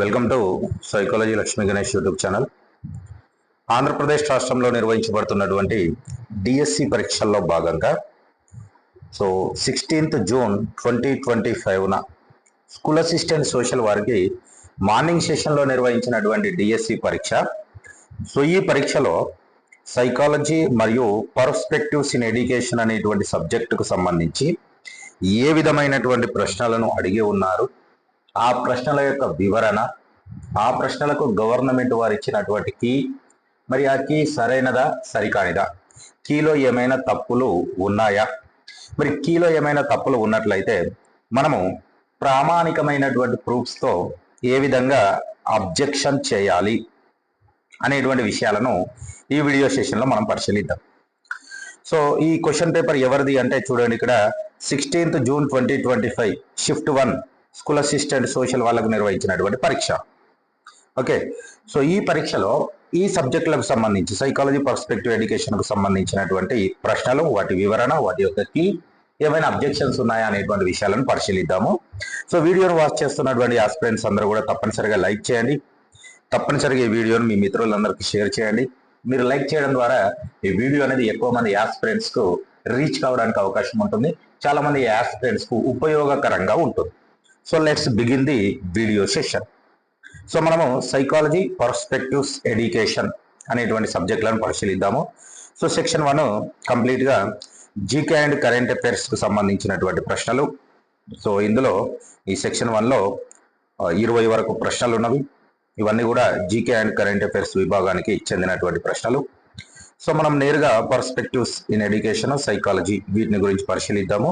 Welcome to psychology Lakshmi Ganesh YouTube channel Andhra Pradesh రాష్ట్రంలో నిర్వహించబడుతున్నటువంటి DSC పరీక్షల్లో భాగంగా so sixteenth June twenty twenty ఫైవ్న school assistant social వారికి morning సెషన్లో నిర్వహించినటువంటి డిఎస్సి పరీక్ష. సో ఈ పరీక్షలో సైకాలజీ మరియు పర్స్పెక్టివ్స్ ఇన్ ఎడ్యుకేషన్ అనేటువంటి సబ్జెక్టుకు సంబంధించి ఏ విధమైనటువంటి ప్రశ్నలను అడిగి ఉన్నారు ఆ ప్రశ్నల యొక్క వివరణ ఆ ప్రశ్నలకు గవర్నమెంట్ వారు ఇచ్చినటువంటి కీ మరి ఆ కీ సరైనదా సరికానిదా? కీలో ఏమైనా తప్పులు ఉన్నాయా? మరి కీలో ఏమైనా తప్పులు ఉన్నట్లయితే మనము ప్రామాణికమైనటువంటి ప్రూఫ్స్తో ఏ విధంగా అబ్జెక్షన్ చేయాలి అనేటువంటి విషయాలను ఈ వీడియో సెషన్లో మనం పరిశీలిద్దాం. సో ఈ క్వశ్చన్ పేపర్ ఎవరిది అంటే చూడండి ఇక్కడ sixteenth June twenty twenty five shift one. School assistant social వాళ్ళకు నిర్వహించినటువంటి పరీక్ష. ఓకే. సో ఈ పరీక్షలో ఈ సబ్జెక్టులకు సంబంధించి సైకాలజీ పర్స్పెక్టివ్ ఎడ్యుకేషన్కు సంబంధించినటువంటి ప్రశ్నలు వాటి వివరణ వాటి యొక్క కీ ఏమైనా అబ్జెక్షన్స్ ఉన్నాయా అనేటువంటి విషయాలను పరిశీలిద్దాము. సో వీడియోను వాచ్ చేస్తున్నటువంటి ఆస్పిరెంట్స్ అందరూ కూడా తప్పనిసరిగా లైక్ చేయండి. తప్పనిసరిగా ఈ వీడియోను మీ మిత్రులందరికీ షేర్ చేయండి. మీరు లైక్ చేయడం ద్వారా ఈ వీడియో అనేది ఎక్కువ మంది యాస్పిరెంట్స్కు రీచ్ కావడానికి అవకాశం ఉంటుంది. చాలా మంది యాస్పిరెంట్స్కు ఉపయోగకరంగా ఉంటుంది. So let's begin the video session so మనము సైకాలజీ పర్స్పెక్టివ్స్ ఎడ్యుకేషన్ అనేటువంటి సబ్జెక్టులను పరిశీలిద్దాము. సో సెక్షన్ వన్ కంప్లీట్గా జీకే అండ్ కరెంట్ అఫైర్స్కు సంబంధించినటువంటి ప్రశ్నలు. సో ఇందులో ఈ సెక్షన్ వన్లో ఇరవై వరకు ప్రశ్నలు ఉన్నవి. ఇవన్నీ కూడా జీకే అండ్ కరెంట్ అఫైర్స్ విభాగానికి చెందినటువంటి ప్రశ్నలు. సో మనం నేరుగా పర్స్పెక్టివ్స్ ఇన్ ఎడ్యుకేషన్ సైకాలజీ వీటిని గురించి పరిశీలిద్దాము.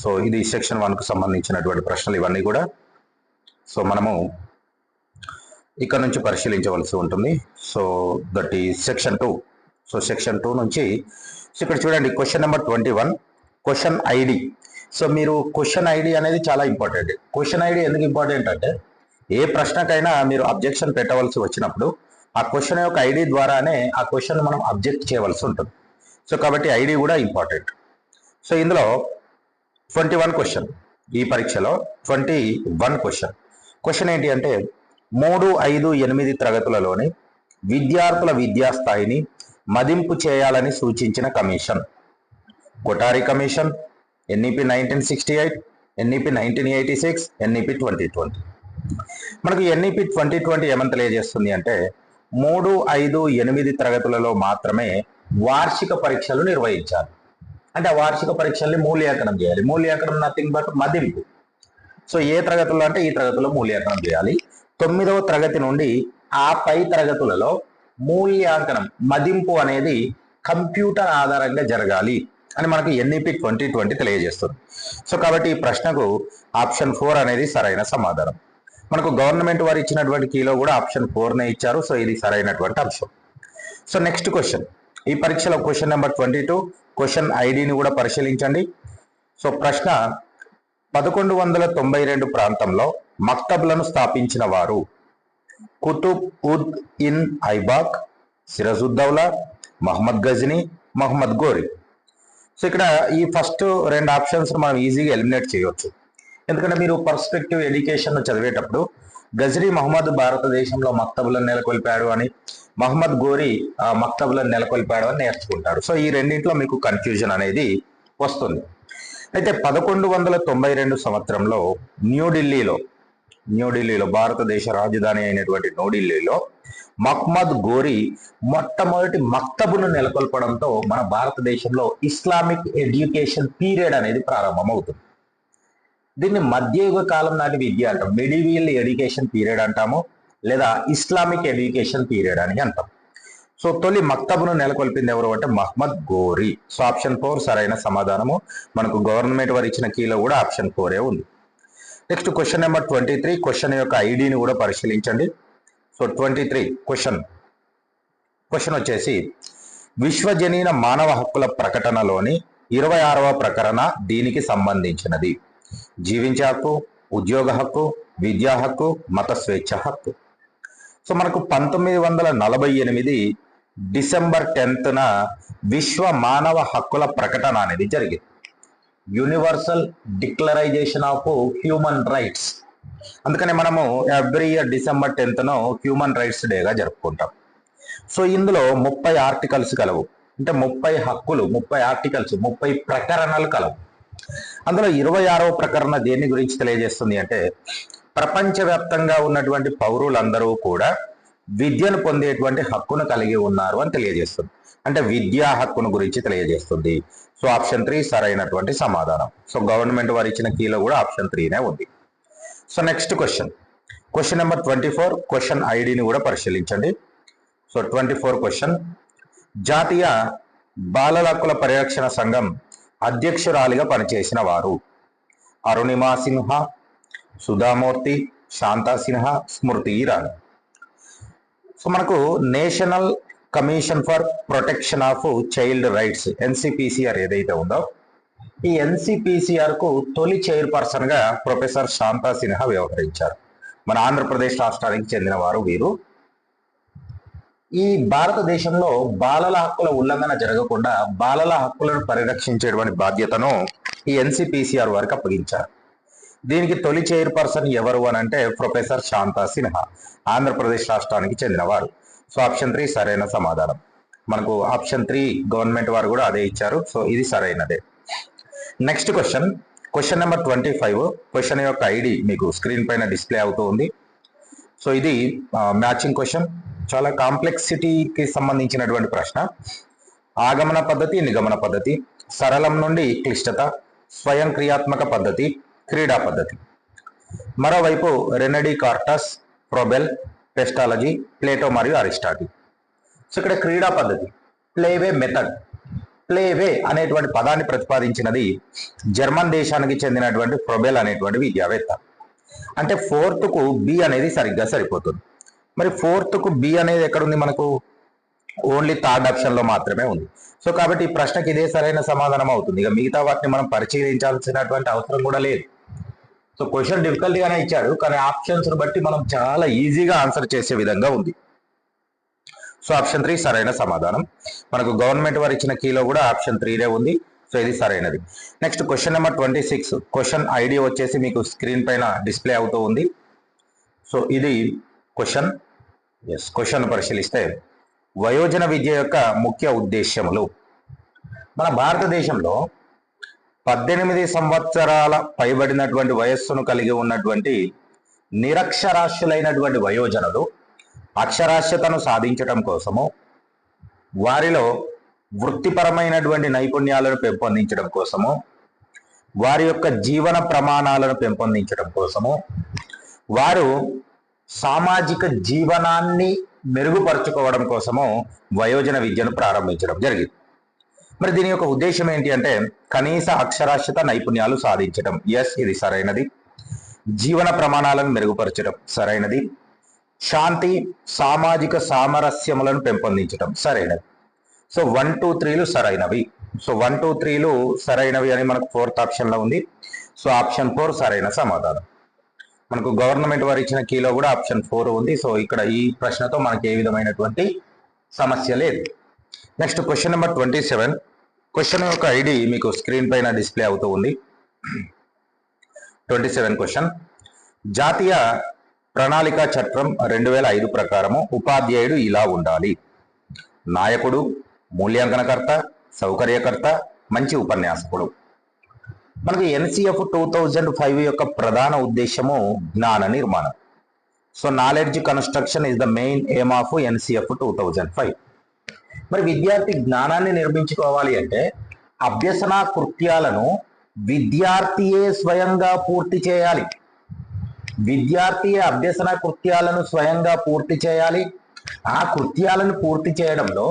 సో ఇది సెక్షన్ వన్కు సంబంధించినటువంటి ప్రశ్నలు ఇవన్నీ కూడా. సో మనము ఇక్కడ నుంచి పరిశీలించవలసి ఉంటుంది. సో దట్ ఈ section two so section two నుంచి సో ఇక్కడ చూడండి question number twenty one question ID so మీరు క్వశ్చన్ ఐడి అనేది చాలా ఇంపార్టెంట్ క్వశ్చన్ ఐడి ఎందుకు ఇంపార్టెంట్ అంటే ఏ ప్రశ్నకైనా మీరు అబ్జెక్షన్ పెట్టవలసి వచ్చినప్పుడు ఆ క్వశ్చన్ యొక్క ఐడి ద్వారానే ఆ క్వశ్చన్ మనం అబ్జెక్ట్ చేయవలసి ఉంటుంది. సో కాబట్టి ఐడి కూడా ఇంపార్టెంట్ సో ఇందులో ట్వంటీ వన్ క్వశ్చన్ ఈ పరీక్షలో ట్వంటీ వన్ క్వశ్చన్ క్వశ్చన్ ఏంటి అంటే మూడు ఐదు ఎనిమిది తరగతులలోని విద్యార్థుల విద్యా స్థాయిని మదింపు చేయాలని సూచించిన commission. Kothari commission NEP nineteen sixty eight NEP nineteen eighty six NEP twenty twenty మనకు ఎన్ఈపి ట్వంటీ ట్వంటీ ఏమని తెలియజేస్తుంది అంటే మూడు ఐదు ఎనిమిది తరగతులలో మాత్రమే వార్షిక పరీక్షలు నిర్వహించాలి. అంటే వార్షిక పరీక్షల్ని మూల్యాంకనం చేయాలి. మూల్యాంకనం నథింగ్ బట్ మదింపు సో ఏ తరగతుల్లో అంటే ఈ తరగతిలో మూల్యాంకనం చేయాలి. తొమ్మిదవ తరగతి నుండి ఆ పై తరగతులలో మూల్యాంకనం మదింపు అనేది కంప్యూటర్ ఆధారంగా జరగాలి అని మనకు ఎన్ఈపి ట్వంటీ ట్వంటీ తెలియజేస్తుంది. సో కాబట్టి ఈ ప్రశ్నకు ఆప్షన్ ఫోర్ అనేది సరైన సమాధానం. మనకు గవర్నమెంట్ వారు ఇచ్చినటువంటి కీలో కూడా ఆప్షన్ ఫోర్నే ఇచ్చారు. సో ఇది సరైనటువంటి అంశం. సో నెక్స్ట్ క్వశ్చన్ ఈ పరీక్షలో question number twenty two question ఐడిని కూడా పరిశీలించండి. సో ప్రశ్న పదకొండు వందల తొంభై రెండు ప్రాంతంలో మక్తబ్లను స్థాపించిన వారు కుతుబ్ ఉద్ ఇన్ ఐబాక్ సిరజుద్దౌలా మహమ్మద్ గజనీ మహమ్మద్ గోరి. సో ఇక్కడ ఈ ఫస్ట్ రెండు ఆప్షన్స్ మనం ఈజీగా ఎలిమినేట్ చేయవచ్చు ఎందుకంటే మీరు పర్స్పెక్టివ్ ఎడ్యుకేషన్ చదివేటప్పుడు గజరీ మహమ్మద్ భారతదేశంలో మక్తబులను నెలకొల్పాడు అని మహమ్మద్ గోరి ఆ, మక్తబులను నెలకొల్పాడు అని నేర్చుకుంటారు. సో ఈ రెండింటిలో మీకు కన్ఫ్యూజన్ అనేది వస్తుంది. అయితే పదకొండు వందల తొంభై రెండు సంవత్సరంలో న్యూఢిల్లీలో న్యూఢిల్లీలో భారతదేశ రాజధాని అయినటువంటి న్యూఢిల్లీలో మహ్మద్ గోరి మొట్టమొదటి మక్తబును నెలకొల్పడంతో మన భారతదేశంలో ఇస్లామిక్ ఎడ్యుకేషన్ పీరియడ్ అనేది ప్రారంభమవుతుంది. దీన్ని మధ్యయుగ కాలం నాటి విద్య అంటాం. మెడివియల్ ఎడ్యుకేషన్ పీరియడ్ అంటాము. లేదా ఇస్లామిక్ ఎడ్యుకేషన్ పీరియడ్ అని అంటాం. సో తొలి మక్తబ్ను నెలకొల్పింది ఎవరు అంటే మహ్మద్ గోరి. సో ఆప్షన్ ఫోర్ సరైన సమాధానము. మనకు గవర్నమెంట్ వారు ఇచ్చిన కీలో కూడా ఆప్షన్ ఫోరే ఉంది. Next question number twenty three question యొక్క ఐడిని కూడా పరిశీలించండి. So twenty three question question వచ్చేసి విశ్వజనీన మానవ హక్కుల ప్రకటనలోని ఇరవై ఆరవ ప్రకరణ దీనికి సంబంధించినది. జీవించే హక్కు ఉద్యోగ హక్కు విద్యా హక్కు మత స్వేచ్ఛ హక్కు. సో మనకు పంతొమ్మిది వందల నలభై ఎనిమిది డిసెంబర్ టెన్త్న విశ్వ మానవ హక్కుల ప్రకటన అనేది జరిగింది. Universal declaration of human rights. అందుకని మనము ఎవ్రీ ఇయర్ డిసెంబర్ టెన్త్ను హ్యూమన్ రైట్స్ డేగా జరుపుకుంటాం. సో ఇందులో ముప్పై ఆర్టికల్స్ కలవు. అంటే ముప్పై హక్కులు ముప్పై ఆర్టికల్స్ ముప్పై ప్రకరణలు కలవు. అందులో ఇరవై ఆరవ ప్రకరణ దేని గురించి తెలియజేస్తుంది అంటే ప్రపంచవ్యాప్తంగా ఉన్నటువంటి పౌరులందరూ కూడా విద్యను పొందేటువంటి హక్కును కలిగి ఉన్నారు అని తెలియజేస్తుంది. అంటే విద్యా హక్కును గురించి తెలియజేస్తుంది. సో ఆప్షన్ త్రీ సరైనటువంటి సమాధానం. సో గవర్నమెంట్ వారు ఇచ్చిన కీలో కూడా ఆప్షన్ త్రీనే ఉంది. So next question. Question number twenty four question ఐడిని కూడా పరిశీలించండి. So twenty four question. జాతీయ బాలల హక్కుల పరిరక్షణ సంఘం అధ్యక్షురాలిగా పనిచేసిన వారు. అరుణిమా సిన్హా సుధామూర్తి శాంతా సిన్హా స్మృతి ఇరానీ. సో మనకు national commission for protection of child rights NCPCR ఏదైతే ఉందో ఈ ఎన్సిపిసిఆర్కు తొలి చైర్పర్సన్గా ప్రొఫెసర్ శాంతా సిన్హా వ్యవహరించారు. మన ఆంధ్రప్రదేశ్ రాష్ట్రానికి చెందిన వారు వీరు. ఈ భారతదేశంలో బాలల హక్కుల ఉల్లంఘన జరగకుండా బాలల హక్కులను పరిరక్షించేటువంటి బాధ్యతను ఈ ఎన్సిపిసిఆర్ వారికి అప్పగించారు. దీనికి తొలి చైర్పర్సన్ ఎవరు అని అంటే ప్రొఫెసర్ శాంతా సిన్హా ఆంధ్రప్రదేశ్ రాష్ట్రానికి చెందినవారు. సో ఆప్షన్ త్రీ సరైన సమాధానం. మనకు ఆప్షన్ త్రీ గవర్నమెంట్ వారు కూడా అదే ఇచ్చారు. సో ఇది సరైనదే. Next question. Question number twenty five. Question యొక్క ఐడి మీకు స్క్రీన్ పైన డిస్ప్లే అవుతూ ఉంది. సో ఇది మ్యాచింగ్ క్వశ్చన్. చాలా కాంప్లెక్సిటీకి సంబంధించినటువంటి ప్రశ్న. ఆగమన పద్ధతి నిగమన పద్ధతి సరళం నుండి క్లిష్టత స్వయం క్రియాత్మక పద్ధతి క్రీడా పద్ధతి. మరోవైపు Rene Descartes Froebel Pestalozzi Plato మరియు అరిస్టాటిల్ సో ఇక్కడ క్రీడా పద్ధతి ప్లేవే మెథడ్. ప్లేవే అనేటువంటి పదాన్ని ప్రతిపాదించినది జర్మన్ దేశానికి చెందినటువంటి ప్రొబెల్ అనేటువంటి విద్యావేత్త. అంటే ఫోర్త్కు బి అనేది సరిగ్గా సరిపోతుంది. మరి ఫోర్త్కు బి అనేది ఎక్కడుంది? మనకు ఓన్లీ థర్డ్ ఆప్షన్లో మాత్రమే ఉంది. సో కాబట్టి ఈ ప్రశ్నకి ఇదే సరైన సమాధానం అవుతుంది. ఇక మిగతా వాటిని మనం పరిశీలించాల్సినటువంటి అవసరం కూడా లేదు. సో క్వశ్చన్ డిఫికల్ట్ గానే ఇచ్చాడు కానీ ఆప్షన్స్ బట్టి మనం చాలా ఈజీగా ఆన్సర్ చేసే విధంగా ఉంది. సో ఆప్షన్ త్రీ సరైన సమాధానం. మనకు గవర్నమెంట్ వారు ఇచ్చిన కీలో కూడా ఆప్షన్ త్రీనే ఉంది. సో ఇది సరైనది. Next question number twenty six. Question ID వచ్చేసి మీకు స్క్రీన్ పైన డిస్ప్లే అవుతూ ఉంది. సో ఇది క్వశ్చన్. ఎస్ క్వశ్చన్ పరిశీలిస్తే వయోజన విద్య యొక్క ముఖ్య ఉద్దేశ్యములు. మన భారతదేశంలో పద్దెనిమిది సంవత్సరాల పైబడినటువంటి వయస్సును కలిగి ఉన్నటువంటి నిరక్షరాస్యులైనటువంటి వయోజనులు అక్షరాస్యతను సాధించటం కోసము వారిలో వృత్తిపరమైనటువంటి నైపుణ్యాలను పెంపొందించడం కోసము వారి యొక్క జీవన ప్రమాణాలను పెంపొందించడం కోసము వారు సామాజిక జీవనాన్ని మెరుగుపరుచుకోవడం కోసము వయోజన విద్యను ప్రారంభించడం జరిగింది. మరి దీని యొక్క ఉద్దేశం ఏంటి అంటే కనీస అక్షరాస్యత నైపుణ్యాలు సాధించడం. ఎస్ ఇది సరైనది. జీవన ప్రమాణాలను మెరుగుపరచడం సరైనది. శాంతి సామాజిక సామరస్యములను పెంపొందించడం సరైనది. సో వన్ టూ త్రీలు సరైనవి. సో వన్ టూ త్రీలు సరైనవి అని మనకు ఫోర్త్ ఆప్షన్లో ఉంది. సో ఆప్షన్ ఫోర్ సరైన సమాధానం. మనకు గవర్నమెంట్ వారు ఇచ్చిన కీలో కూడా ఆప్షన్ ఫోర్ ఉంది. సో ఇక్కడ ఈ ప్రశ్నతో మనకి ఏ విధమైనటువంటి సమస్య లేదు. Next question number twenty seven. Question యొక్క ఐడి మీకు స్క్రీన్ పైన డిస్ప్లే అవుతూ ఉంది. Twenty seven question. జాతీయ ప్రణాళిక చట్టం రెండు వేల ఐదు ప్రకారము ఉపాధ్యాయుడు ఇలా ఉండాలి. నాయకుడు మూల్యాంకనకర్త సౌకర్యకర్త మంచి ఉపన్యాసకుడు. మనకు ఎన్సిఎఫ్ టూ థౌజండ్ ఫైవ్ యొక్క ప్రధాన ఉద్దేశము జ్ఞాన నిర్మాణం. So knowledge construction is the main aim of NCF two thousand five. మరి విద్యార్థి జ్ఞానాన్ని నిర్మించుకోవాలి అంటే అభ్యసన కృత్యాలను విద్యార్థియే స్వయంగా పూర్తి చేయాలి. విద్యార్థియే అభ్యసన కృత్యాలను స్వయంగా పూర్తి చేయాలి. ఆ కృత్యాలను పూర్తి చేయడంలో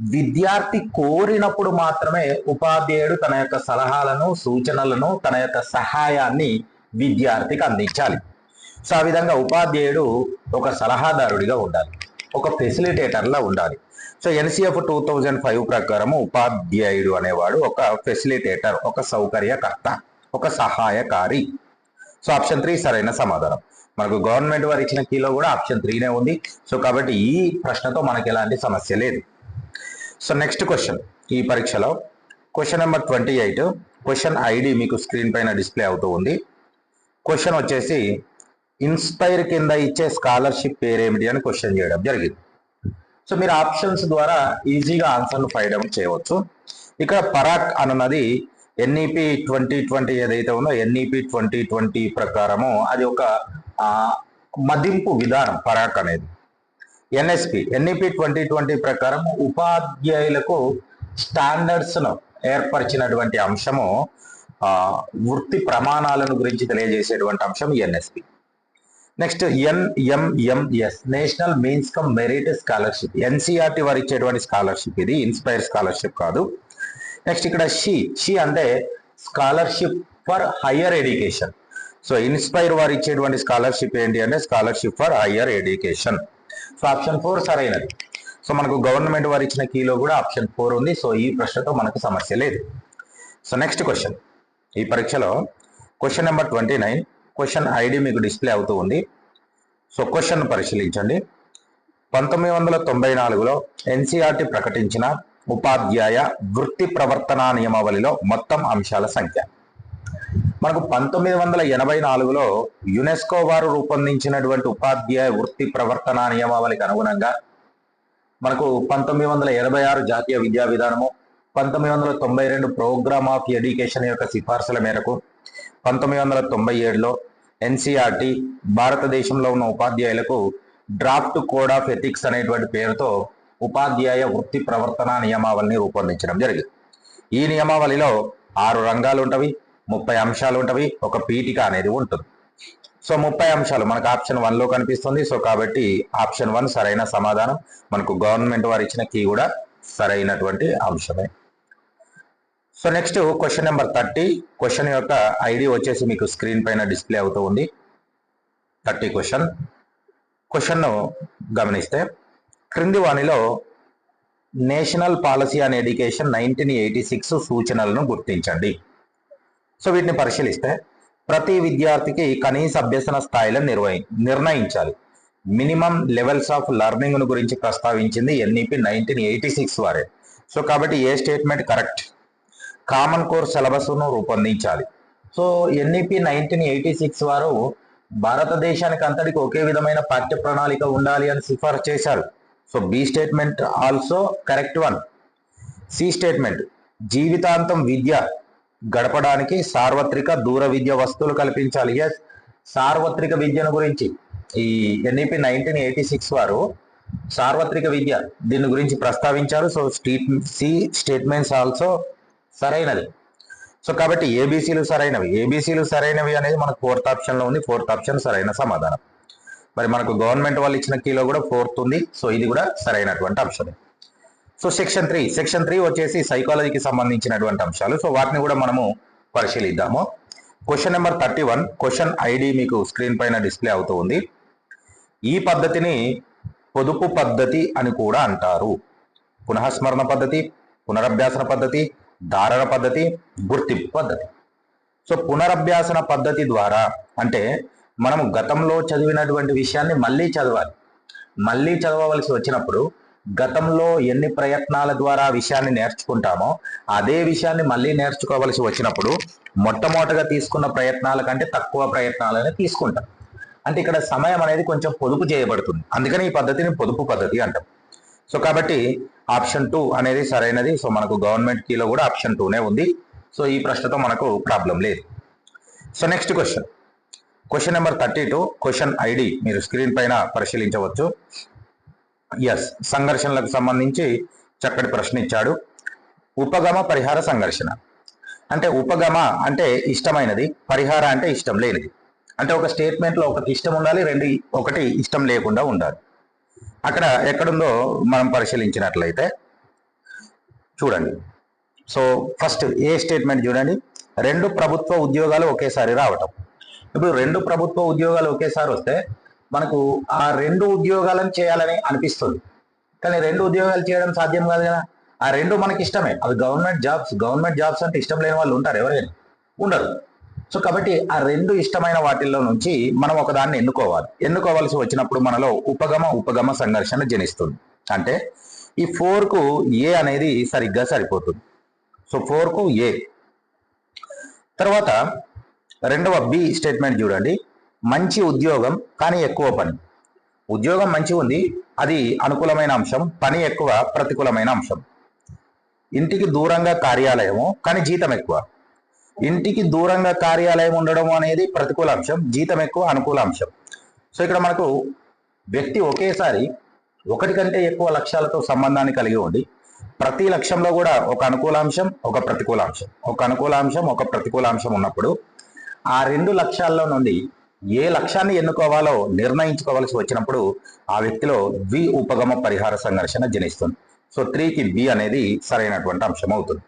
విద్యార్థి కోరినప్పుడు మాత్రమే ఉపాధ్యాయుడు తన యొక్క సలహాలను సూచనలను తన యొక్క సహాయాన్ని విద్యార్థికి అందించాలి. సో ఆ విధంగా ఉపాధ్యాయుడు ఒక సలహాదారుడిగా ఉండాలి. ఒక ఫెసిలిటేటర్లా ఉండాలి. So NCF two thousand five ప్రకారం ఉపాధ్యాయుడు అనేవాడు ఒక ఫెసిలిటేటర్ ఒక సౌకర్యకర్త ఒక సహాయకారి. సో ఆప్షన్ త్రీ సరైన సమాధానం. మనకు గవర్నమెంట్ వారు ఇచ్చిన కీలో కూడా ఆప్షన్ త్రీనే ఉంది. సో కాబట్టి ఈ ప్రశ్నతో మనకి ఎలాంటి సమస్య లేదు. సో నెక్స్ట్ క్వశ్చన్ ఈ పరీక్షలో question number twenty eight question ID మీకు స్క్రీన్ పైన డిస్ప్లే అవుతూ ఉంది. క్వశ్చన్ వచ్చేసి ఇన్స్పైర్ కింద ఇచ్చే స్కాలర్షిప్ పేరేమిటి అని క్వశ్చన్ చేయడం జరిగింది. సో మీరు ఆప్షన్స్ ద్వారా ఈజీగా ఆన్సర్ను ఫైండ్ అవుట్ చేయవచ్చు. ఇక్కడ పరాక్ అన్నది ఎన్ఈపి ట్వంటీ ట్వంటీ ఏదైతే ఉందో ఎన్ఈపి ట్వంటీ ట్వంటీ ప్రకారము అది ఒక మదింపు విధానం పరాక్ అనేది. ఎన్ఎస్పి ఎన్ఈపి ట్వంటీ ట్వంటీ ప్రకారం ఉపాధ్యాయులకు స్టాండర్డ్స్ను ఏర్పరిచినటువంటి అంశము వృత్తి ప్రమాణాలను గురించి తెలియజేసేటువంటి అంశం NSP. Next NMMS national means cum merit scholarship NCERT వారు ఇచ్చేటువంటి స్కాలర్షిప్ ఇది ఇన్స్పైర్ స్కాలర్షిప్ కాదు. నెక్స్ట్ ఇక్కడ షీ షీ అంటే scholarship for higher education so Inspire వారు ఇచ్చేటువంటి స్కాలర్షిప్ ఏంటి అంటే scholarship for higher education so option four సరైనది సో మనకు గవర్నమెంట్ వారు ఇచ్చిన కీలో కూడా ఆప్షన్ ఫోర్ ఉంది. సో ఈ ప్రశ్నతో మనకు సమస్య లేదు. సో నెక్స్ట్ క్వశ్చన్ ఈ పరీక్షలో question number twenty nine question ID మీకు డిస్ప్లే అవుతూ ఉంది. సో క్వశ్చన్ పరిశీలించండి. పంతొమ్మిది వందల తొంభై నాలుగులో ఎన్సీఆర్టీ ప్రకటించిన ఉపాధ్యాయ వృత్తి ప్రవర్తన నియమావళిలో మొత్తం అంశాల సంఖ్య. మనకు పంతొమ్మిది వందల ఎనభై నాలుగులో యునెస్కో వారు రూపొందించినటువంటి ఉపాధ్యాయ వృత్తి ప్రవర్తన నియమావళికి అనుగుణంగా మనకు పంతొమ్మిది వందల ఎనభై ఆరు జాతీయ విద్యా విధానము పంతొమ్మిది వందల తొంభై రెండు ప్రోగ్రామ్ ఆఫ్ ఎడ్యుకేషన్ యొక్క సిఫార్సుల మేరకు పంతొమ్మిది వందల తొంభై ఏడులో ఎన్సీఆర్టీ భారతదేశంలో ఉన్న ఉపాధ్యాయులకు డ్రాఫ్ట్ కోడ్ ఆఫ్ ఎథిక్స్ అనేటువంటి పేరుతో ఉపాధ్యాయ వృత్తి ప్రవర్తన నియమావళిని రూపొందించడం జరిగింది. ఈ నియమావళిలో ఆరు రంగాలు ఉంటవి. ముప్పై అంశాలు ఉంటవి ఒక పీఠిక అనేది ఉంటుంది. సో ముప్పై అంశాలు మనకు ఆప్షన్ వన్లో కనిపిస్తుంది. సో కాబట్టి ఆప్షన్ వన్ సరైన సమాధానం. మనకు గవర్నమెంట్ వారు ఇచ్చిన కీ కూడా సరైనటువంటి అంశమే. So next question number thirty. Question యొక్క ఐడి వచ్చేసి మీకు స్క్రీన్ పైన డిస్ప్లే అవుతూ ఉంది. Thirty question. క్వశ్చన్ను గమనిస్తే క్రింది వాణిలో national policy and education nineteen eighty six సూచనలను గుర్తించండి. సో వీటిని పరిశీలిస్తే ప్రతి విద్యార్థికి కనీస అభ్యసన స్థాయిలను నిర్వహి నిర్ణయించాలి. మినిమం లెవెల్స్ ఆఫ్ లెర్నింగ్ గురించి ప్రస్తావించింది ఎన్ఈపి నైన్టీన్ ఎయిటీ సిక్స్ వారే. సో కాబట్టి ఏ స్టేట్మెంట్ కరెక్ట్? కామన్ కోర్స్ సిలబస్ను రూపొందించాలి. So NEP nineteen eighty six వారు భారతదేశానికి అంతటికి ఒకే విధమైన పాఠ్య ప్రణాళిక ఉండాలి అని సిఫార్సు చేశారు. So B statement also correct one. C statement జీవితాంతం విద్య గడపడానికి సార్వత్రిక దూర విద్య వస్తువులు కల్పించాలి. ఎస్ సార్వత్రిక విద్యను గురించి. ఈ ఎన్ఈపి నైన్టీన్ ఎయిటీ సిక్స్ వారు సార్వత్రిక విద్య దీని గురించి ప్రస్తావించారు. So state C statements also సరైనది. సో కాబట్టి ఏబీసీలు సరైనవి. ఏబీసీలు సరైనవి అనేది మనకు ఫోర్త్ ఆప్షన్లో ఉంది. ఫోర్త్ ఆప్షన్ సరైన సమాధానం. మరి మనకు గవర్నమెంట్ వాళ్ళు ఇచ్చిన కీలో కూడా ఫోర్త్ ఉంది. సో ఇది కూడా సరైనటువంటి అంశమే so section three section three వచ్చేసి సైకాలజీకి సంబంధించినటువంటి అంశాలు. సో వాటిని కూడా మనము పరిశీలిద్దాము. Question number thirty one question ID మీకు స్క్రీన్ పైన డిస్ప్లే అవుతూ ఉంది. ఈ పద్ధతిని పొదుపు పద్ధతి అని కూడా అంటారు. పునఃస్మరణ పద్ధతి పునరభ్యాసన పద్ధతి ధారణ పద్ధతి గుర్తింపు పద్ధతి. సో పునరభ్యాసన పద్ధతి ద్వారా అంటే మనం గతంలో చదివినటువంటి విషయాన్ని మళ్ళీ చదవాలి. మళ్ళీ చదవవలసి వచ్చినప్పుడు గతంలో ఎన్ని ప్రయత్నాల ద్వారా విషయాన్ని నేర్చుకుంటామో అదే విషయాన్ని మళ్ళీ నేర్చుకోవలసి వచ్చినప్పుడు మొట్టమొదటగా తీసుకున్న ప్రయత్నాల కంటే తక్కువ ప్రయత్నాలని తీసుకుంటాం. అంటే ఇక్కడ సమయం అనేది కొంచెం పొదుపు చేయబడుతుంది. అందుకని ఈ పద్ధతిని పొదుపు పద్ధతి అంటాం. సో కాబట్టి ఆప్షన్ టూ అనేది సరైనది. సో మనకు గవర్నమెంట్ కీలో కూడా ఆప్షన్ టూనే ఉంది. సో ఈ ప్రశ్నతో మనకు ప్రాబ్లం లేదు. So next question. Question number thirty two. Question ID మీరు స్క్రీన్ పైన పరిశీలించవచ్చు. ఎస్ సంఘర్షణలకు సంబంధించి చక్కటి ప్రశ్న ఇచ్చాడు. ఉపగమ పరిహార సంఘర్షణ. అంటే ఉపగమ అంటే ఇష్టమైనది పరిహార అంటే ఇష్టం లేనిది. అంటే ఒక స్టేట్మెంట్లో ఒకటి ఇష్టం ఉండాలి రెండు ఒకటి ఇష్టం లేకుండా ఉండాలి. అక్కడ ఎక్కడుందో మనం పరిశీలించినట్లయితే చూడండి. సో ఫస్ట్ ఏ స్టేట్మెంట్ చూడండి. రెండు ప్రభుత్వ ఉద్యోగాలు ఒకేసారి రావటం. ఇప్పుడు రెండు ప్రభుత్వ ఉద్యోగాలు ఒకేసారి వస్తే మనకు ఆ రెండు ఉద్యోగాలను చేయాలని అనిపిస్తుంది. కానీ రెండు ఉద్యోగాలు చేయడం సాధ్యం కాదు కదా. ఆ రెండు మనకి ఇష్టమే. అవి గవర్నమెంట్ జాబ్స్. గవర్నమెంట్ జాబ్స్ అంటే ఇష్టం లేని వాళ్ళు ఉంటారు ఎవరైనా. ఉండరు. సో కాబట్టి ఆ రెండు ఇష్టమైన వాటిల్లో నుంచి మనం ఒకదాన్ని ఎన్నుకోవాలి. ఎన్నుకోవాల్సి వచ్చినప్పుడు మనలో ఉపగమ ఉపగమ సంఘర్షణ జనిస్తుంది. అంటే ఈ ఫోర్కు ఏ అనేది సరిగ్గా సరిపోతుంది. సో ఫోర్కు ఏ. తర్వాత రెండవ బి స్టేట్మెంట్ చూడండి. మంచి ఉద్యోగం కానీ ఎక్కువ పని. ఉద్యోగం మంచి ఉంది అది అనుకూలమైన అంశం పని ఎక్కువ ప్రతికూలమైన అంశం. ఇంటికి దూరంగా కార్యాలయము కానీ జీతం ఎక్కువ. ఇంటికి దూరంగా కార్యాలయం ఉండడం అనేది ప్రతికూల అంశం జీతం ఎక్కువ అనుకూల అంశం. సో ఇక్కడ మనకు వ్యక్తి ఒకేసారి ఒకటి కంటే ఎక్కువ లక్ష్యాలతో సంబంధాన్ని కలిగి ఉండి ప్రతి లక్ష్యంలో కూడా ఒక అనుకూల అంశం ఒక ప్రతికూల అంశం. ఒక అనుకూల అంశం ఒక ప్రతికూల అంశం ఉన్నప్పుడు ఆ రెండు లక్ష్యాల్లో నుండి ఏ లక్ష్యాన్ని ఎన్నుకోవాలో నిర్ణయించుకోవాల్సి వచ్చినప్పుడు ఆ వ్యక్తిలో ద్వి ఉపగమ పరిహార సంఘర్షణ జనిస్తుంది. సో త్రీకి బి అనేది సరైనటువంటి అంశం అవుతుంది.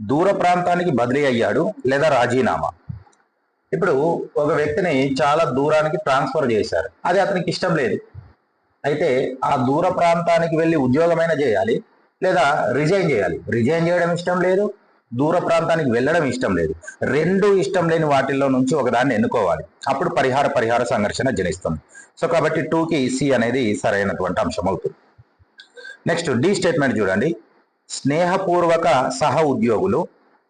దూర ప్రాంతానికి బదిలీ అయ్యాడు లేదా రాజీనామా? ఇప్పుడు ఒక వ్యక్తిని చాలా దూరానికి ట్రాన్స్ఫర్ చేశారు. అది అతనికి ఇష్టం లేదు. అయితే ఆ దూర ప్రాంతానికి వెళ్ళి ఉద్యోగమైనా చేయాలి లేదా రిజైన్ చేయాలి. రిజైన్ చేయడం ఇష్టం లేదు. దూర ప్రాంతానికి వెళ్ళడం ఇష్టం లేదు. రెండు ఇష్టం లేని వాటిల్లో నుంచి ఒకదాన్ని ఎన్నుకోవాలి. అప్పుడు పరిహార పరిహార సంఘర్షణ జనిస్తుంది. సో కాబట్టి టూకి సి అనేది సరైనటువంటి అంశం అవుతుంది. నెక్స్ట్ డి స్టేట్మెంట్ చూడండి. స్నేహపూర్వక సహ ఉద్యోగులు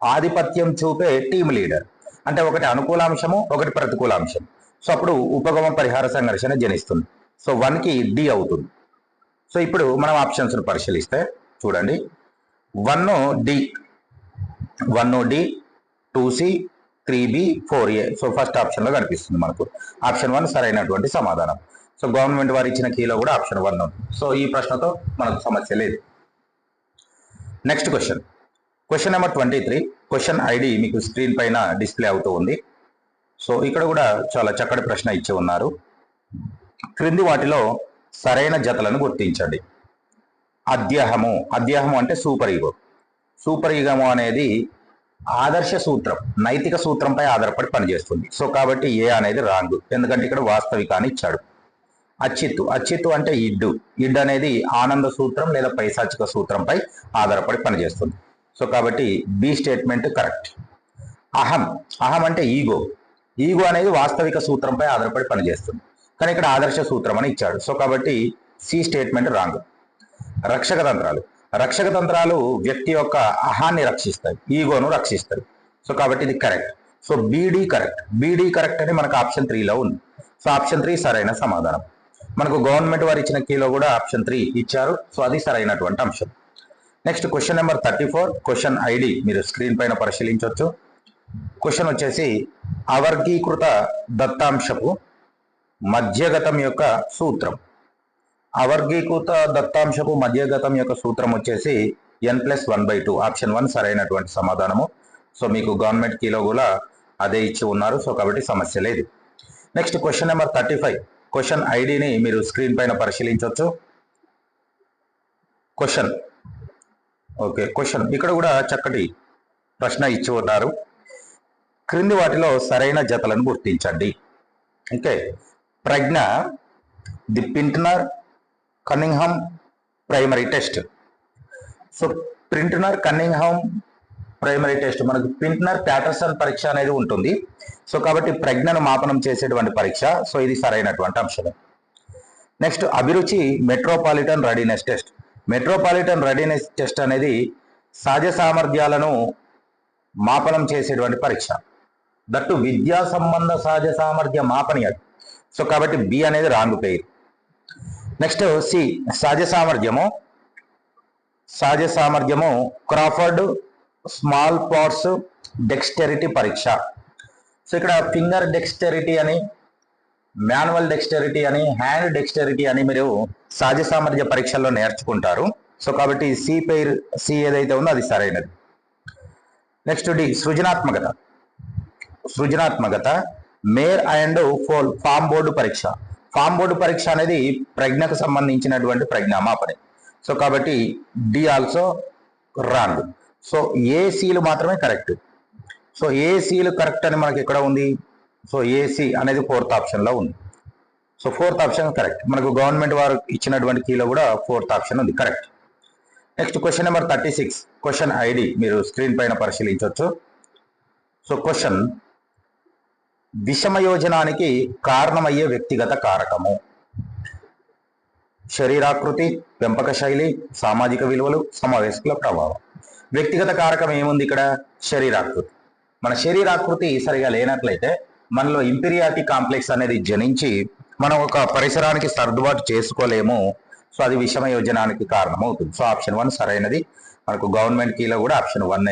ఆధిపత్యం చూపే టీమ్ లీడర్ అంటే ఒకటి అనుకూల అంశము ఒకటి ప్రతికూల అంశం సో అప్పుడు ఉపగమ పరిహార సంఘర్షణ జనిస్తుంది. సో వన్కి డి అవుతుంది. సో ఇప్పుడు మనం ఆప్షన్స్ను పరిశీలిస్తే చూడండి. One D one D two C three B four A. So first ఆప్షన్లో కనిపిస్తుంది మనకు. ఆప్షన్ వన్ సరైనటువంటి సమాధానం. సో గవర్నమెంట్ వారు ఇచ్చిన కీలో కూడా ఆప్షన్ వన్ ఉంది సో ఈ ప్రశ్నతో మనకు సమస్య లేదు. Next question. Question number twenty three. Question ID మీకు స్క్రీన్ పైన డిస్ప్లే అవుతూ ఉంది. సో ఇక్కడ కూడా చాలా చక్కటి ప్రశ్న ఇచ్చి ఉన్నారు. క్రింది వాటిలో సరైన జతలను గుర్తించండి. అధ్యాహము. అధ్యాహము అంటే సూపర్ ఈగో. సూపర్ అనేది ఆదర్శ సూత్రం నైతిక సూత్రంపై ఆధారపడి పనిచేస్తుంది. సో కాబట్టి ఏ అనేది రాంగ్. ఎందుకంటే ఇక్కడ వాస్తవికాన్ని ఇచ్చాడు. అచ్చిత్తు. అచ్చిత్తు అంటే ఇడ్డు. ఇడ్ అనేది ఆనంద సూత్రం లేదా పైశాచిక సూత్రంపై ఆధారపడి పనిచేస్తుంది. సో కాబట్టి బి స్టేట్మెంట్ కరెక్ట్. అహం. అహం అంటే ఈగో. ఈగో అనేది వాస్తవిక సూత్రంపై ఆధారపడి పనిచేస్తుంది. కానీ ఇక్కడ ఆదర్శ సూత్రం అని ఇచ్చాడు. సో కాబట్టి సి స్టేట్మెంట్ రాంగ్. రక్షక తంత్రాలు. రక్షక తంత్రాలు వ్యక్తి యొక్క అహాన్ని రక్షిస్తాయి ఈగోను రక్షిస్తాయి. సో కాబట్టి ఇది correct. So BD correct. BD correct అని మనకు ఆప్షన్ త్రీలో ఉంది. సో ఆప్షన్ త్రీ సరైన సమాధానం. మనకు గవర్నమెంట్ వారు ఇచ్చిన కీలో కూడా ఆప్షన్ త్రీ ఇచ్చారు. సో అది సరైనటువంటి అంశం. Next question number thirty four. Question ID మీరు స్క్రీన్ పైన పరిశీలించవచ్చు క్వశ్చన్ వచ్చేసి అవర్గీకృత దత్తాంశపు మధ్యగతం యొక్క సూత్రం. అవర్గీకృత దత్తాంశపు మధ్యగతం యొక్క సూత్రం వచ్చేసి N plus one by two option one సరైనటువంటి సమాధానము. సో మీకు గవర్నమెంట్ కీలో కూడా అదే ఇచ్చి ఉన్నారు. సో కాబట్టి సమస్య లేదు. Next question number thirty five question ఐడిని మీరు స్క్రీన్ పైన పరిశీలించవచ్చు క్వశ్చన్ ఓకే క్వశ్చన్ ఇక్కడ కూడా చక్కటి ప్రశ్న ఇచ్చి ఉన్నారు. క్రింది వాటిలో సరైన జతలను గుర్తించండి. Okay Pragna the Pintner Cunningham primary test. So Pintner Cunningham primary test. మనకు ప్రింటనర్ ప్యాటర్సన్ పరీక్ష అనేది ఉంటుంది. సో కాబట్టి ప్రజ్ఞను మాపనం చేసేటువంటి పరీక్ష. సో ఇది సరైనటువంటి అంశం. నెక్స్ట్ అభిరుచి metropolitan readiness test. Metropolitan readiness test అనేది సహజ సామర్థ్యాలను మాపనం చేసేటువంటి పరీక్ష. దట్టు విద్యా సంబంధ సహజ సామర్థ్య మాపని సో కాబట్టి బి అనేది రాంగ్ పేరు. నెక్స్ట్ సి సహజ సామర్థ్యము. సహజ సామర్థ్యము క్రాఫర్డ్ స్మాల్ పార్ట్స్ డెక్స్టెరిటీ పరీక్ష. సో ఇక్కడ ఫింగర్ డెక్స్టెరిటీ అని మాన్యువల్ డెక్స్టెరిటీ అని హ్యాండ్ డెక్స్టెరిటీ అని మీరు సహజ సామర్థ్య పరీక్షల్లో నేర్చుకుంటారు. సో కాబట్టి సి పేర్ సి ఏదైతే ఉందో అది సరైనది. నెక్స్ట్ డి సృజనాత్మకత. సృజనాత్మకత Meyer and pole form board పరీక్ష. ఫామ్ బోర్డు పరీక్ష అనేది ప్రజ్ఞకు సంబంధించినటువంటి ప్రజ్ఞామాపనే సో కాబట్టి డి ఆల్సో రాంగ్. సో ఏసీలు మాత్రమే కరెక్ట్. సో ఏసీలు కరెక్ట్ అని మనకి ఎక్కడ ఉంది? సో ఏసీ అనేది ఫోర్త్ ఆప్షన్లో ఉంది. So fourth option correct. మనకు గవర్నమెంట్ వారు ఇచ్చినటువంటి కీలో కూడా ఫోర్త్ ఆప్షన్ ఉంది. Correct. Next question number thirty six. Question ID మీరు స్క్రీన్ పైన పరిశీలించవచ్చు సో క్వశ్చన్ విషమయోజనానికి కారణమయ్యే వ్యక్తిగత కారకము. శరీరాకృతి పెంపక శైలి సామాజిక విలువలు సమావేశకుల ప్రభావం. వ్యక్తిగత కారకం ఏముంది ఇక్కడ? శరీరాకృతి. మన శరీరాకృతి సరిగా లేనట్లయితే మనలో ఇంపీరియారిటీ కాంప్లెక్స్ అనేది జనించి మనం ఒక పరిసరానికి సర్దుబాటు చేసుకోలేము. సో అది విషమ యోజనానికి కారణం అవుతుంది సో ఆప్షన్ వన్ సరైనది. మనకు గవర్నమెంట్ కీలో కూడా ఆప్షన్ వన్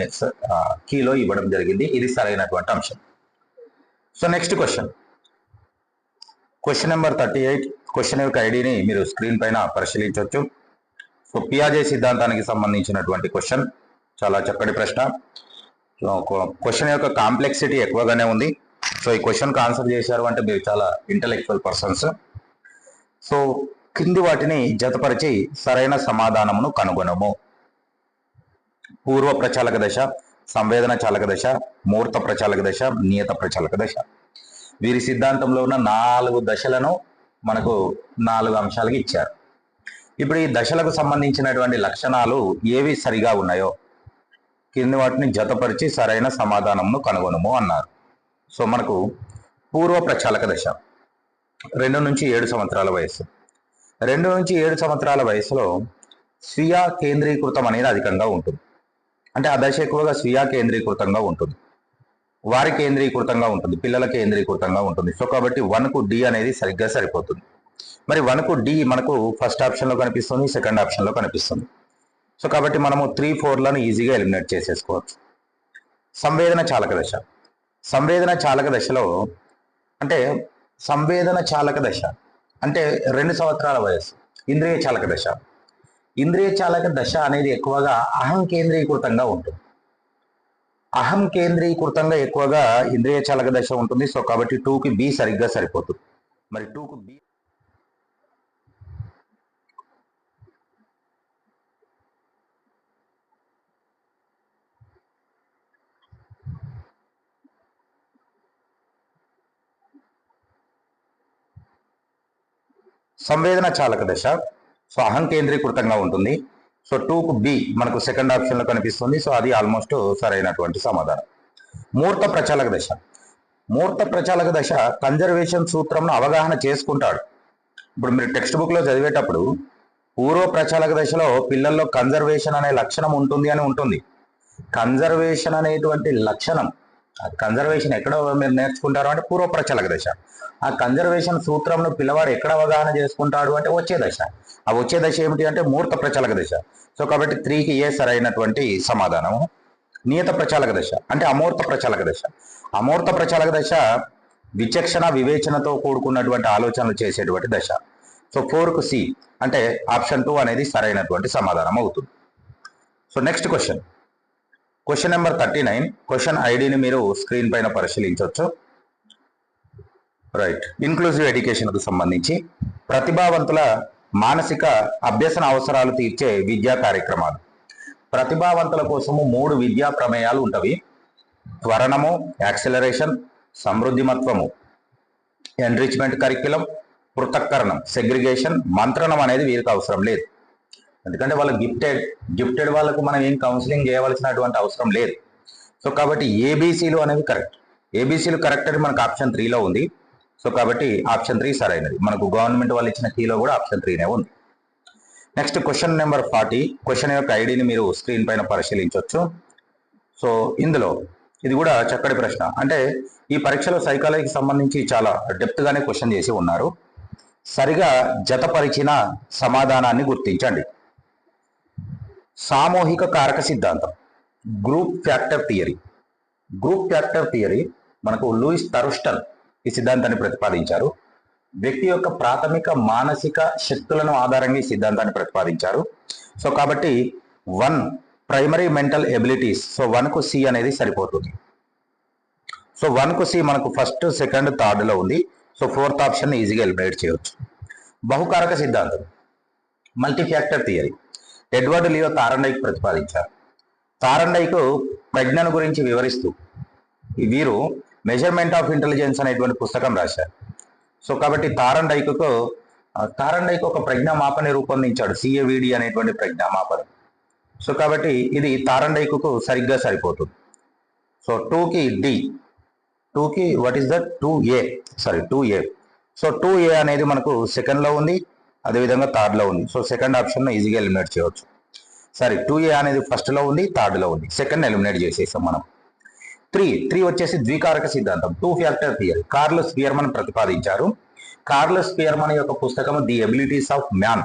కీలో ఇవ్వడం జరిగింది. ఇది సరైనటువంటి అంశం. So next question question number thirty eight question యొక్క ఐడిని మీరు స్క్రీన్ పైన పరిశీలించవచ్చు సో పియాజే సిద్ధాంతానికి సంబంధించినటువంటి క్వశ్చన్ చాలా చక్కటి ప్రశ్న. క్వశ్చన్ యొక్క కాంప్లెక్సిటీ ఎక్కువగానే ఉంది. సో ఈ క్వశ్చన్కి ఆన్సర్ చేశారు అంటే మీరు చాలా ఇంటలెక్చువల్ పర్సన్స్ సో కింది వాటిని జతపరిచి సరైన సమాధానమును కనుగొనము. పూర్వ ప్రచాలక దశ. సంవేదన చాలక దశ ముహూర్త ప్రచాలక దశ నియత ప్రచాలక దశ. వీరి సిద్ధాంతంలో ఉన్న నాలుగు దశలను మనకు నాలుగు అంశాలకి ఇచ్చారు. ఇప్పుడు ఈ దశలకు సంబంధించినటువంటి లక్షణాలు ఏవి సరిగా ఉన్నాయో కింది వాటిని జతపరిచి సరైన సమాధానమును కనుగొనము అన్నారు. సో మనకు పూర్వ ప్రచాలక దశ రెండు నుంచి ఏడు సంవత్సరాల వయస్సు. రెండు నుంచి ఏడు సంవత్సరాల వయసులో స్వీయ కేంద్రీకృతం అనేది అధికంగా ఉంటుంది. అంటే ఆ దశ ఎక్కువగా స్వీయ కేంద్రీకృతంగా ఉంటుంది. వారి కేంద్రీకృతంగా ఉంటుంది. పిల్లల కేంద్రీకృతంగా ఉంటుంది. సో కాబట్టి వన్కు డి అనేది సరిగ్గా సరిపోతుంది. మరి వన్కు డి మనకు ఫస్ట్ ఆప్షన్లో కనిపిస్తుంది సెకండ్ ఆప్షన్లో కనిపిస్తుంది. సో కాబట్టి మనము త్రీ ఫోర్లను ఈజీగా ఎలిమినేట్ చేసేసుకోవచ్చు. సంవేదన చాలక దశ. సంవేదన చాలక దశలో అంటే సంవేదన చాలక దశ. అంటే రెండు సంవత్సరాల వయసు ఇంద్రియ చాలక దశ. ఇంద్రియ చాలక దశ అనేది ఎక్కువగా అహం కేంద్రీకృతంగా ఉంటుంది. అహం కేంద్రీకృతంగా ఎక్కువగా ఇంద్రియ చాలక దశ ఉంటుంది. సో కాబట్టి టూకి బి సరిగ్గా సరిపోతుంది. మరి టూకు బి సంవేదన చాలక దశ. సో అహం కేంద్రీకృతంగా ఉంటుంది. సో టూకు బి మనకు సెకండ్ ఆప్షన్లో కనిపిస్తుంది. సో అది ఆల్మోస్ట్ సరైనటువంటి సమాధానం. మూర్త ప్రచాలక దశ. మూర్త ప్రచాలక దశ కన్జర్వేషన్ సూత్రంను అవగాహన చేసుకుంటాడు. ఇప్పుడు మీరు టెక్స్ట్ బుక్లో చదివేటప్పుడు పూర్వ ప్రచాలక దశలో పిల్లల్లో కన్జర్వేషన్ అనే లక్షణం ఉంటుంది అని ఉంటుంది. కన్జర్వేషన్ అనేటువంటి లక్షణం కన్జర్వేషన్ ఎక్కడ మీరు నేర్చుకుంటారు అంటే పూర్వ ప్రచాలక దశ. ఆ కన్జర్వేషన్ సూత్రంను పిల్లవాడు ఎక్కడ అవగాహన చేసుకుంటాడు అంటే వచ్చే దశ. ఆ వచ్చే దశ ఏమిటి అంటే మూర్త ప్రచాలక దశ. సో కాబట్టి త్రీకి ఏ సరైనటువంటి సమాధానము? నియత ప్రచాలక దశ అంటే అమూర్త ప్రచాలక దశ. అమూర్త ప్రచాలక దశ విచక్షణ వివేచనతో కూడుకున్నటువంటి ఆలోచనలు చేసేటువంటి దశ. సో ఫోర్కు సి అంటే ఆప్షన్ టూ అనేది సరైనటువంటి సమాధానం అవుతుంది. So next question. Question number thirty nine. Question ఐడిని మీరు స్క్రీన్ పైన పరిశీలించవచ్చు రైట్ ఇన్క్లూజివ్ ఎడ్యుకేషన్కు సంబంధించి ప్రతిభావంతుల మానసిక అభ్యసన అవసరాలు తీర్చే విద్యా కార్యక్రమాలు. ప్రతిభావంతుల కోసము మూడు విద్యా ప్రమేయాలు ఉంటవి. త్వరణము యాక్సిలరేషన్ సమృద్ధిమత్వము ఎన్రిచ్మెంట్ కరిక్యులం పృథక్కరణం సెగ్రిగేషన్ మంత్రణం అనేది వీరికి అవసరం లేదు. ఎందుకంటే వాళ్ళు గిఫ్టెడ్ గిఫ్టెడ్ వాళ్ళకు మనం ఏం కౌన్సిలింగ్ చేయవలసినటువంటి అవసరం లేదు. సో కాబట్టి ఏబీసీలు అనేవి కరెక్ట్ ఏబీసీలు కరెక్ట్ అని మనకు ఆప్షన్ త్రీలో ఉంది. సో కాబట్టి ఆప్షన్ త్రీ సరైనది. మనకు గవర్నమెంట్ వాళ్ళు ఇచ్చిన కీలో కూడా ఆప్షన్ త్రీనే ఉంది. Next question number forty. Question యొక్క ఐడిని మీరు స్క్రీన్ పైన పరిశీలించవచ్చు సో ఇందులో ఇది కూడా చక్కటి ప్రశ్న. అంటే ఈ పరీక్షలో సైకాలజీకి సంబంధించి చాలా డెప్త్గానే క్వశ్చన్ చేసి ఉన్నారు. సరిగా జతపరిచిన సమాధానాన్ని గుర్తించండి. సామూహిక కారక సిద్ధాంతం. Group factor theory. Group factor theory మనకు లూయిస్ తరుస్టన్ ఈ సిద్ధాంతాన్ని ప్రతిపాదించారు. వ్యక్తి యొక్క ప్రాథమిక మానసిక శక్తులను ఆధారంగా ఈ సిద్ధాంతాన్ని ప్రతిపాదించారు. సో కాబట్టి one primary mental abilities so వన్కు C అనేది సరిపోతుంది. సో వన్కు సి మనకు ఫస్ట్ సెకండ్ థర్డ్లో ఉంది. సో ఫోర్త్ ఆప్షన్ ఈజీగా ఎలిమినేట్ చేయవచ్చు బహుకారక సిద్ధాంతం. Multi factor theory. Edward Leo Thorndike ప్రతిపాదించారు. తారండైకు ప్రజ్ఞను గురించి వివరిస్తూ వీరు మెజర్మెంట్ ఆఫ్ ఇంటెలిజెన్స్ అనేటువంటి పుస్తకం రాశారు. సో కాబట్టి తారండైకు తారండైకు ఒక ప్రజ్ఞామాపని రూపొందించాడు. సిఏవిడి అనేటువంటి ప్రజ్ఞామాపన సో కాబట్టి ఇది తారండైకు సరిగ్గా సరిపోతుంది. సో టూకి డి టూకి what is that two A sorry two A so two A అనేది మనకు సెకండ్లో ఉంది. అదేవిధంగా థర్డ్లో ఉంది. సో సెకండ్ ఆప్షన్ను ఈజీగా ఎలిమినేట్ చేయవచ్చు. సారీ టూ ఏ అనేది ఫస్ట్లో ఉంది థర్డ్లో ఉంది. సెకండ్ ఎలిమినేట్ చేసేసాం మనం. త్రీ త్రీ వచ్చేసి ద్వికారక సిద్ధాంతం. Two factor theory Charles Spearman ప్రతిపాదించారు. కార్లస్ పియర్మన్ యొక్క పుస్తకం the abilities of man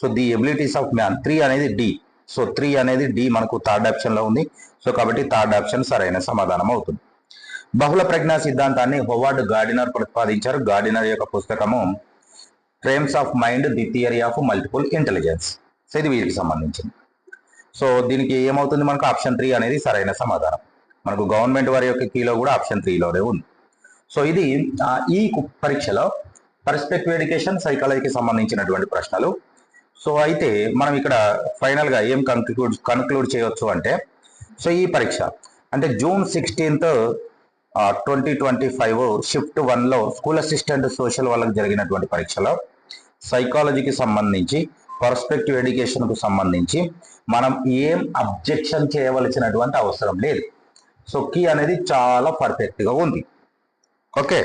so the abilities of man three అనేది డి సో త్రీ అనేది డి మనకు థర్డ్ ఆప్షన్లో ఉంది. సో కాబట్టి థర్డ్ ఆప్షన్ సరైన సమాధానం అవుతుంది. బహుళ ప్రజ్ఞా సిద్ధాంతాన్ని హోవార్డ్ గార్డినర్ ప్రతిపాదించారు. గార్డినర్ యొక్క పుస్తకము frames of mind the theory of multiple intelligence so ఇది వీటికి సంబంధించింది. సో దీనికి ఏమవుతుంది? మనకు ఆప్షన్ త్రీ అనేది సరైన సమాధానం. మనకు గవర్నమెంట్ వారి యొక్క కీలో కూడా ఆప్షన్ త్రీలోనే ఉంది. సో ఇది ఈ కు- పరీక్షలో పర్స్పెక్టివ్ ఎడ్యుకేషన్ సైకాలజీకి సంబంధించినటువంటి ప్రశ్నలు. సో అయితే మనం ఇక్కడ ఫైనల్గా ఏం కన్క్లూడ్ కన్క్లూడ్ చేయవచ్చు అంటే సో ఈ పరీక్ష అంటే June sixteenth twenty twenty five shift వన్లో స్కూల్ అసిస్టెంట్ సోషల్ వాళ్ళకి జరిగినటువంటి పరీక్షలో సైకాలజీకి సంబంధించి పర్స్పెక్టివ్ ఎడ్యుకేషన్కు సంబంధించి మనం ఏం అబ్జెక్షన్ చేయవలసినటువంటి అవసరం లేదు. సో కీ అనేది చాలా పర్ఫెక్ట్గా ఉంది. ఓకే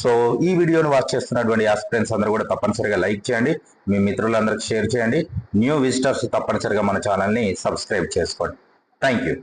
సో ఈ వీడియోని వాచ్ చేస్తున్నటువంటి ఆస్పిరెంట్స్ అందరూ కూడా తప్పనిసరిగా లైక్ చేయండి. మీ మిత్రులందరికీ షేర్ చేయండి. న్యూ విజిటర్స్ తప్పనిసరిగా మన ఛానల్ని సబ్స్క్రైబ్ చేసుకోండి. Thank you